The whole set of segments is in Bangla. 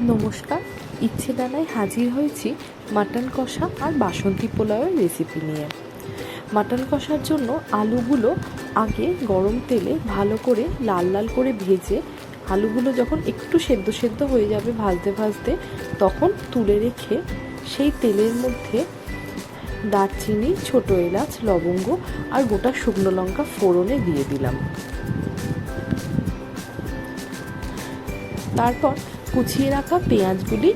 নমস্কার, ইচ্ছে ডানায় হাজির হয়েছি মাটন কষা আর বাসন্তী পোলাওয়ের রেসিপি নিয়ে। মাটন কষার জন্য আলুগুলো আগে গরম তেলে ভালো করে লাল লাল করে ভেজে, আলুগুলো যখন একটু সেদ্ধ সেদ্ধ হয়ে যাবে ভাজতে ভাজতে, তখন তুলে রেখে সেই তেলের মধ্যে দারচিনি, ছোটো এলাচ, লবঙ্গ আর গোটা শুকনো লঙ্কা ফোড়নে দিয়ে দিলাম। তারপর কুচিয়ে রাখা পেঁয়াজগুলি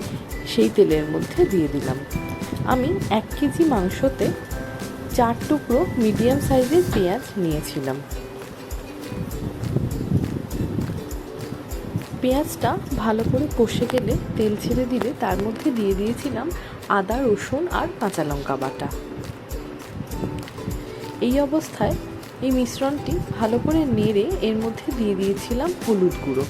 সেই তেলের মধ্যে দিয়ে দিলাম। আমি এক কেজি মাংসতে চার টুকরো মিডিয়াম সাইজের পেঁয়াজ নিয়েছিলাম। পেঁয়াজটা ভালো করে কষে গেলে তেল ছেড়ে দিলে তার মধ্যে দিয়ে দিয়েছিলাম আদা, রসুন আর কাঁচা লঙ্কা বাটা। এই অবস্থায় এই মিশ্রণটি ভালো করে নেড়ে এর মধ্যে দিয়ে দিয়েছিলাম হলুদ গুঁড়ো।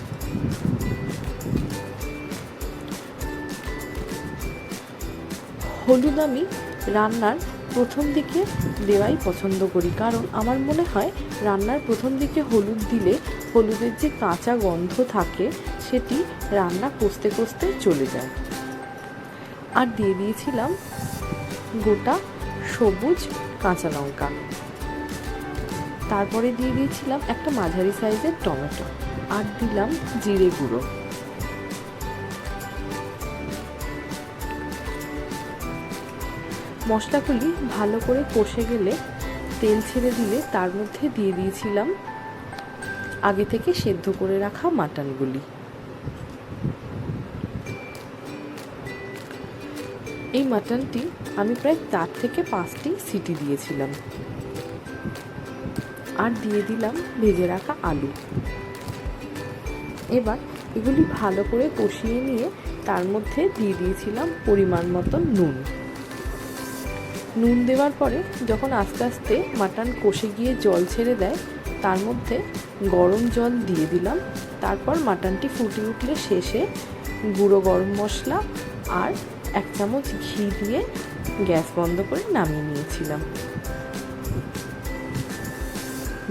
হলুদ আমি রান্নার প্রথম দিকে দেওয়াই পছন্দ করি। কারণ আমার মনে হয় রান্নার প্রথম দিকে হলুদ দিলে হলুদের যে কাঁচা গন্ধ থাকে, সেটি রান্না কষতে কষতে চলে যায়। আর দিয়ে দিয়েছিলাম গোটা সবুজ কাঁচা লঙ্কা। তারপরে দিয়ে দিয়েছিলাম একটা মাঝারি সাইজের টমেটো। আর দিলাম জিরে গুঁড়ো। মশলাগুলি ভালো করে কষে গেলে তেল ছেড়ে দিলে তার মধ্যে দিয়ে দিয়েছিলাম আগে থেকে সেদ্ধ করে রাখা মাটনগুলি। এই মাটনটি আমি প্রায় চার থেকে পাঁচটি সিটি দিয়েছিলাম। আর দিয়ে দিলাম ভেজে রাখা আলু। এবার এগুলি ভালো করে কষিয়ে নিয়ে তার মধ্যে দিয়ে দিয়েছিলাম পরিমাণ মতন নুন। নুন দেওয়ার পরে যখন আস্তে আস্তে মাটন কষে গিয়ে জল ছেড়ে দেয়, তার মধ্যে গরম জল দিয়ে দিলাম। তারপর মাটনটি ফুটে উঠলে শেষে গুঁড়ো গরম মশলা আর এক চামচ ঘি দিয়ে গ্যাস বন্ধ করে নামিয়ে নিয়েছিলাম।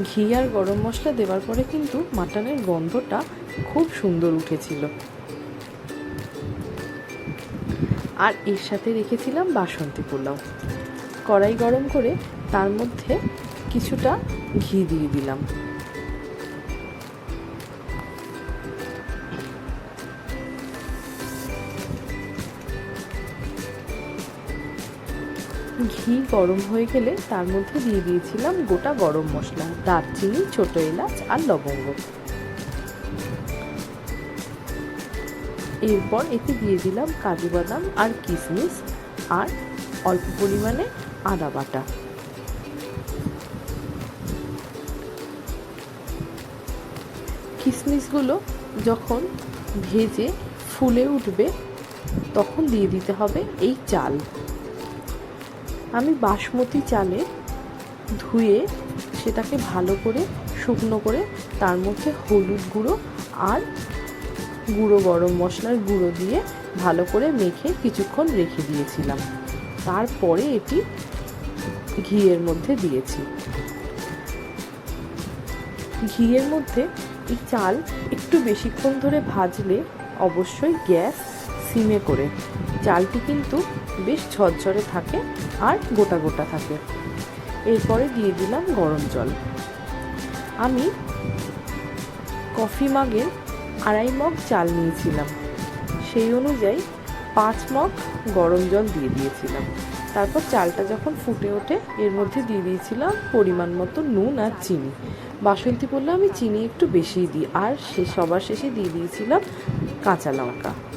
ঘি আর গরম মশলা দেওয়ার পরে কিন্তু মাটনের গন্ধটা খুব সুন্দর উঠেছিল। আর এর সাথে রেখেছিলাম বাসন্তী পোলাও। কড়াই গরম করে তার মধ্যে কিছুটা ঘি দিয়ে দিলাম। ঘি গরম হয়ে গেলে তার মধ্যে দিয়ে দিয়েছিলাম গোটা গরম মশলা, দারচিনি, ছোট এলাচ আর লবঙ্গ। এরপর এতে দিয়ে দিলাম কাজু বাদাম আর কিশমিশ আর অল্প পরিমাণে আদা বাটা। কিশমিশগুলো যখন ভেজে ফুলে উঠবে, তখন দিয়ে দিতে হবে এই চাল। আমি বাসমতি চালে ধুয়ে সেটাকে ভালো করে শুকনো করে তার মধ্যে হলুদ গুঁড়ো আর গুঁড়ো গরম মশলার গুঁড়ো দিয়ে ভালো করে মেখে কিছুক্ষণ রেখে দিয়েছিলাম। তারপরে এটি ঘিয়ের মধ্যে দিয়েছি। ঘিয়ের মধ্যে এই চাল একটু বেশিক্ষণ ধরে ভাজলে অবশ্যই গ্যাস সিমে করে। চালটি কিন্তু বেশ ঝরঝরে থাকে আর গোটা গোটা থাকে। এরপরে দিয়ে দিলাম গরম জল। আমি কফি মাগের আড়াই মগ চাল নিয়েছিলাম। সেই অনুযায়ী পাঁচ মগ গরম জল দিয়ে দিয়েছিলাম। তারপর চালটা যখন ফুটে ওঠে, এর মধ্যে দিয়ে দিয়েছিলাম পরিমাণ মতো নুন আর চিনি। বাসন্তী বললে আমি চিনি একটু বেশিই দিই, আর সে সবার শেষে দিয়ে দিয়েছিলাম কাঁচা লঙ্কা।